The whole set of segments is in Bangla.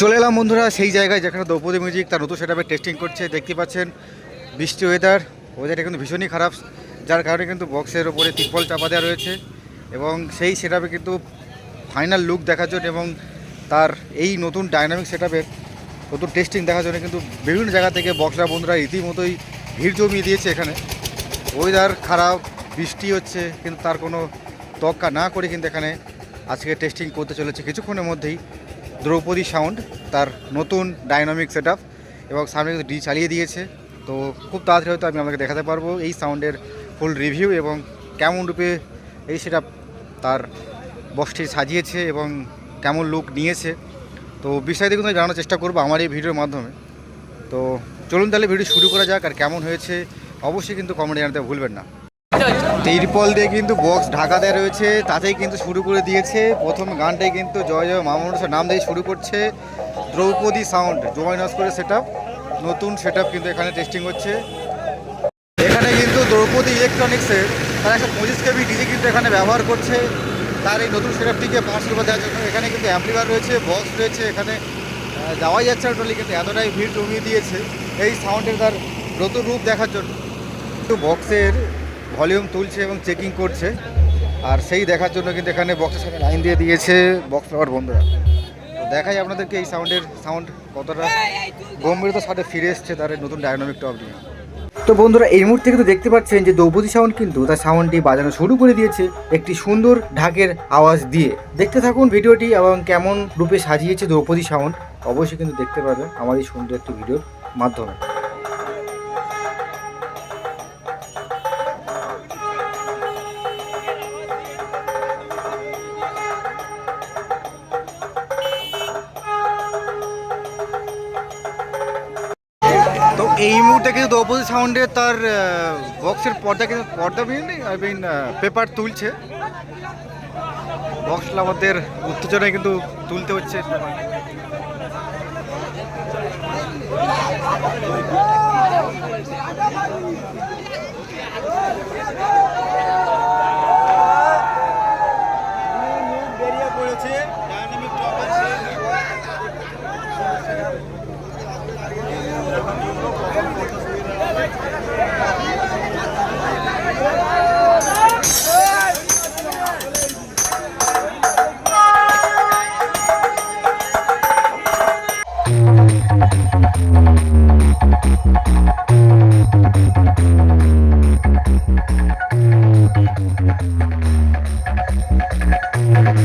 চলে এলাম বন্ধুরা, সেই জায়গায় যেখানে দ্রৌপদী মিউজিক তার নতুন সেটআপে টেস্টিং করছে। দেখতে পাচ্ছেন, বৃষ্টি ওয়েদার ওয়েদারটা কিন্তু ভীষণই খারাপ। যার কারণে কিন্তু বক্সের ওপরে তিরপল চাপা দেওয়া রয়েছে এবং সেই সেটআপে কিন্তু ফাইনাল লুক দেখার জন্য এবং তার এই নতুন ডাইনামিক সেটআপের নতুন টেস্টিং দেখার জন্য কিন্তু বিভিন্ন জায়গা থেকে বক্সরা বন্ধুরা রীতিমতোই ভিড় জমিয়ে দিয়েছে এখানে। ওয়েদার খারাপ, বৃষ্টি হচ্ছে, কিন্তু তার কোনো তক্কা না করে কিন্তু এখানে আজকে টেস্টিং করতে চলেছে। কিছুক্ষণের মধ্যেই দ্রৌপদী সাউন্ড, তার নতুন ডাইনামিক সেট এবং সামনে ডি চালিয়ে দিয়েছে। তো খুব তাড়াতাড়ি হয়তো আমি আপনাকে দেখাতে পারব এই সাউন্ডের ফুল রিভিউ এবং কেমন রূপে এই সেট তার বক্সটি সাজিয়েছে এবং কেমন লুক নিয়েছে। তো বিস্তারিত কিন্তু জানানোর চেষ্টা করব আমার এই ভিডিওর মাধ্যমে। তো চলুন তাহলে ভিডিও শুরু করা যাক আর কেমন হয়েছে, অবশ্যই কিন্তু কমেন্টে জানাতে ভুলবেন না। তিরপল দিয়ে কিন্তু বক্স ঢাকা দেওয়া রয়েছে, তাতেই কিন্তু শুরু করে দিয়েছে। প্রথম গানটাই কিন্তু জয় জয় মামনুষের নাম দিয়ে শুরু করছে। দ্রৌপদী সাউন্ড জয়নস করে সেট নতুন সেট কিন্তু এখানে টেস্টিং হচ্ছে। এখানে কিন্তু দ্রৌপদী ইলেকট্রনিক্সের তারা একশো পঁচিশ কেবি ডিজি কিন্তু এখানে ব্যবহার করছে। তার এই নতুন সেট আপটিকে পাঁচ রূপে দেওয়ার জন্য এখানে কিন্তু অ্যাম্পলিফায়ার রয়েছে বক্স রয়েছে, এখানে যাওয়াই যাচ্ছে টোটালি কিন্তু এতটাই ভিড় জমিয়ে দিয়েছে। এই সাউন্ডের তার নতুন রূপ দেখার জন্য। কিন্তু বক্সের ভলিউম তুলছে এবং চেকিং করছে। আর সেই দেখার জন্য কিন্তু এখানে বক্সের সাথে লাইন দিয়ে দিয়েছে বক্স পাওয়ার বন্ধুরা। তো দেখাই আপনাদেরকে এই সাউন্ডের সাউন্ড কতটা। গম্ভীরতার সাথে ফিরে এসছে তার নতুন ডায়নামিক টপ নিয়ে। তো বন্ধুরা, এই মুহূর্তে কিন্তু দেখতে পাচ্ছেন যে দ্রৌপদী সাউন্ড কিন্তু তার সাউন্ডটি বাজানো শুরু করে দিয়েছে একটি সুন্দর ঢাকের আওয়াজ দিয়ে। দেখতে থাকুন ভিডিওটি এবং কেমন রূপে সাজিয়েছে দ্রৌপদী সাউন্ড অবশ্যই কিন্তু দেখতে পাবেন আমার এই সুন্দর একটি ভিডিওর মাধ্যমে। এই মুহূর্তে কিন্তু দ্রৌপদী সাউন্ডে তার বক্সের পর্দা কিন্তু পর্দা নেই আই মিন পেপার তুলছে। বক্স আমাদের উত্তেজনায় কিন্তু তুলতে হচ্ছে। Thank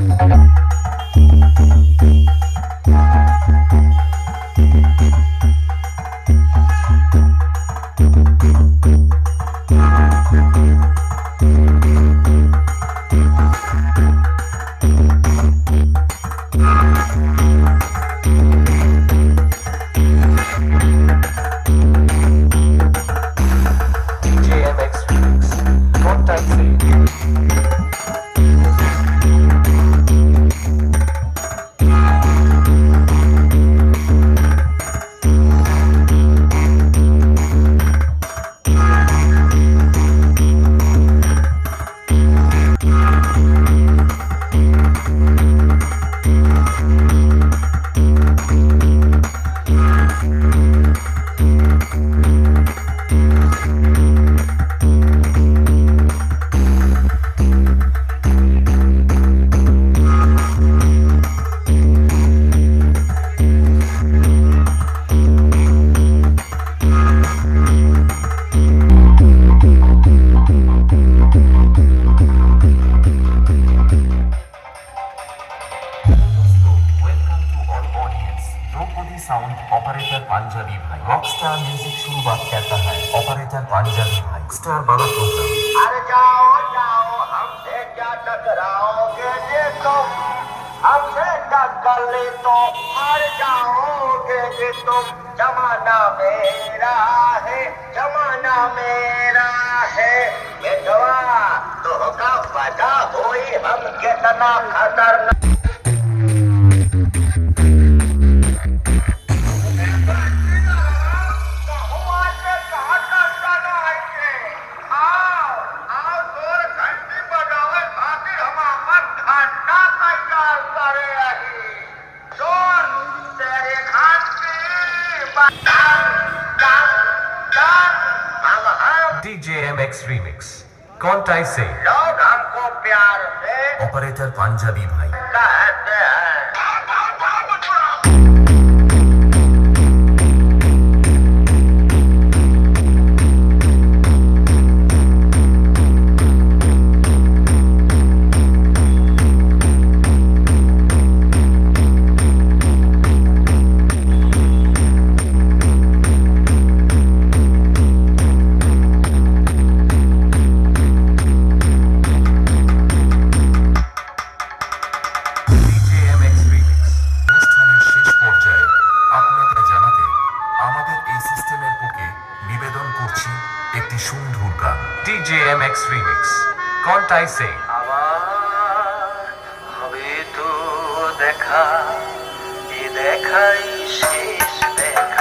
you. Sound operator Punjabi भाई रॉकस्टार म्यूज़िक शुरुआत कहता है। ऑपरेटर पंजाबी भाई स्टार वाला प्रोग्राम अरे जाओ जाओ, हमसे क्या टकराओगे ये तो हमसे टक्कर ले तो हार जाओगे ये तुम जमाना मेरा है, जमाना मेरा है। बेटवा तो का पता हुई हम कितना खतरनाक। DJMX Remix कौन टाइप से लोग हमको प्यार से ऑपरेटर पंजाबी भाई দেখা এ দেখাই শেষ দেখা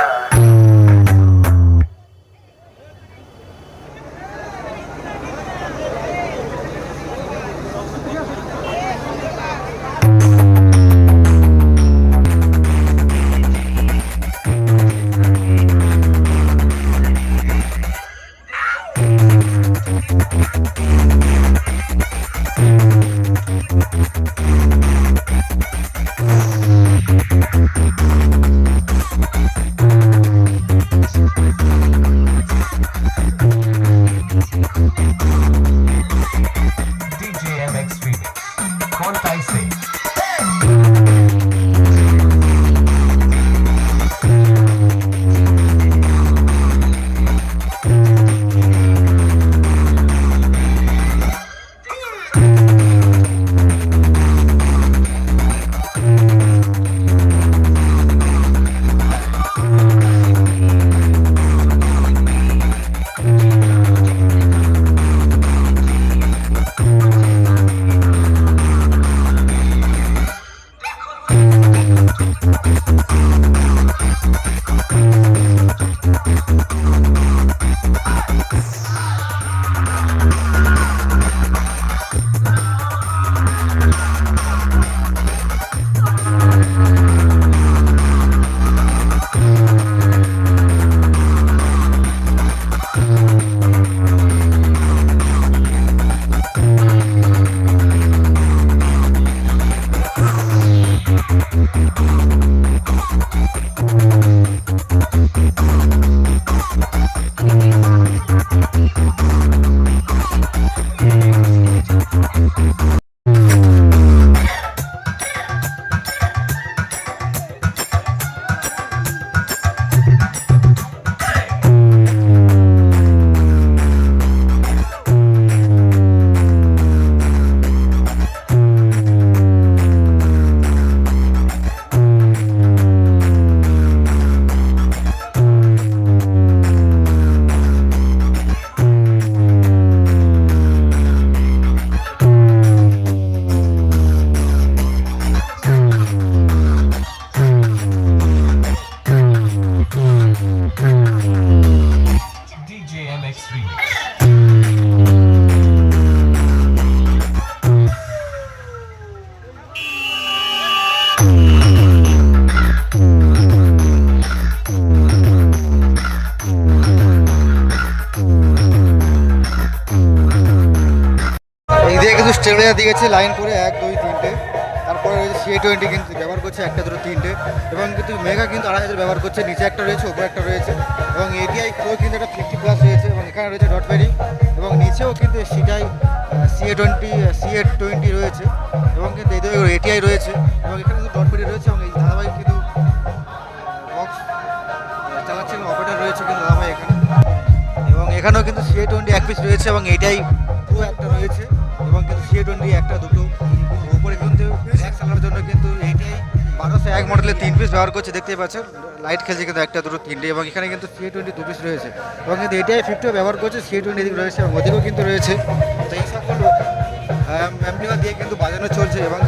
কিন্তু দিয়েছে লাইন করে এক, দুই, তিনটে। তারপরে রয়েছে সি টোয়েন্টি কিন্তু ব্যবহার করছে একটা, দুটো, তিনটে। এবং কিন্তু মেগা কিন্তু আড়াই হাজার ব্যবহার করছে, নিচে একটা রয়েছে ওপরে একটা রয়েছে। এবং এটিআই প্রো কিন্তু একটা ফিফটি প্লাস রয়েছে, এবং এখানে রয়েছে ডট বেরি এবং নিচেও কিন্তু সিটাই C A twenty C A twenty রয়েছে। এবং কিন্তু এই এটিআই রয়েছে। এবং এখানে কিন্তু ডট বেরি রয়েছে, এবং এই ধারাবাহিক কিন্তু বক্স চালাচ্ছেন অপারেটার রয়েছে কিন্তু দাদাভাই এখানে। এবং এখানেও কিন্তু সিএ টোয়েন্টি এক পিস রয়েছে, এবং এটাই পুরো একটা রয়েছে। কিন্তু সিএ টোয়েন্টি একটা, দুটো, উপরে কিন্তু এক জন্য কিন্তু এইটাই। বারোশো এক মডেলের তিন পিস ব্যবহার করছে, দেখতেই পাচ্ছেন। লাইট খেলছে কিন্তু একটা, দুটো, তিনটে, এবং এখানে কিন্তু সি টোয়েন্টি দু পিস রয়েছে। এবং কিন্তু এটাই ফিফটিও ব্যবহার করছে, সিএ টোয়েন্টি রয়েছে, এবং কিন্তু রয়েছে। তো এই দিয়ে কিন্তু বাজানো চলছে, এবং